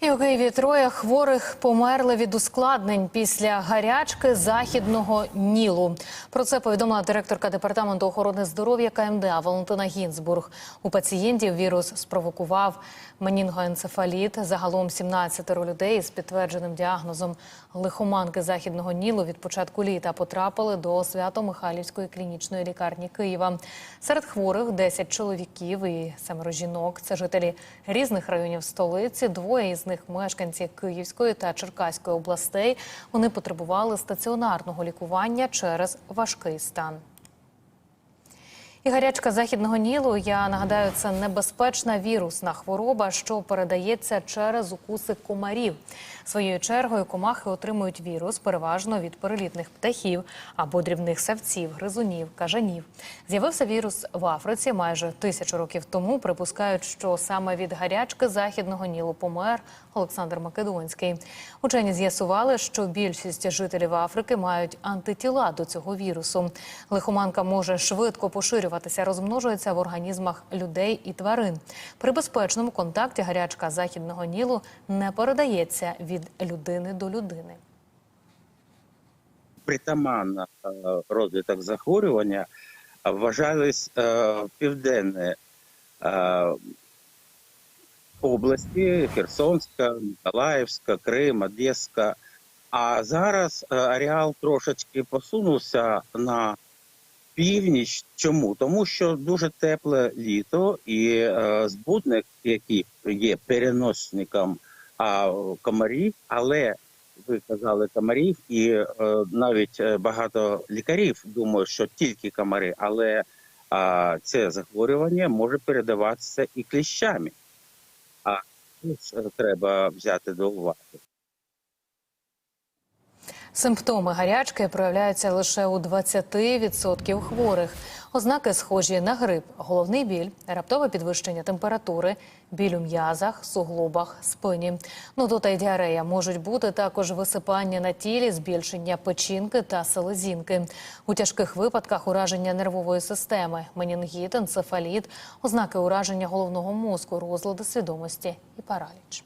І у Києві троє хворих померли від ускладнень після гарячки західного Нілу. Про це повідомила директорка департаменту охорони здоров'я КМДА Валентина Гінзбург. У пацієнтів вірус спровокував менінгоенцефаліт. Загалом 17 людей з підтвердженим діагнозом лихоманки західного Нілу від початку літа потрапили до Свято-Михайлівської клінічної лікарні Києва. Серед хворих 10 чоловіків і семеро жінок. Це жителі різних районів столиці. Двоє із них мешканці Київської та Черкаської областей. Вони потребували стаціонарного лікування через важкий стан. І гарячка західного нілу, я нагадаю, це небезпечна вірусна хвороба, що передається через укуси комарів. Своєю чергою комахи отримують вірус переважно від перелітних птахів або дрібних савців, гризунів, кажанів. З'явився вірус в Африці майже тисячу років тому. Припускають, що саме від гарячки західного нілу помер Олександр Македонський. Учені з'ясували, що більшість жителів Африки мають антитіла до цього вірусу. Лихоманка може швидко поширюватися, розмножується в організмах людей і тварин. При безпечному контакті гарячка західного нілу не передається від людини до людини. притаманна е, розвиток захворювання вважались е, південні е, області Херсонська, Миколаївська, Крим, Одеська. А зараз е, ареал трошечки посунувся на північ. Чому? Тому що дуже тепле літо, і е, збудник, який є переносником а, комарів, але ви казали комарів, і е, навіть е, багато лікарів думають, що тільки комари, але а, це захворювання може передаватися і кліщами. А тут е, треба взяти до уваги. Симптоми гарячки проявляються лише у 20% хворих. Ознаки схожі на грип, головний біль, раптове підвищення температури, біль у м'язах, суглобах, спині. Нудота і діарея можуть бути також висипання на тілі, збільшення печінки та селезінки. У тяжких випадках ураження нервової системи, менінгіт, енцефаліт, ознаки ураження головного мозку, розлади свідомості і параліч.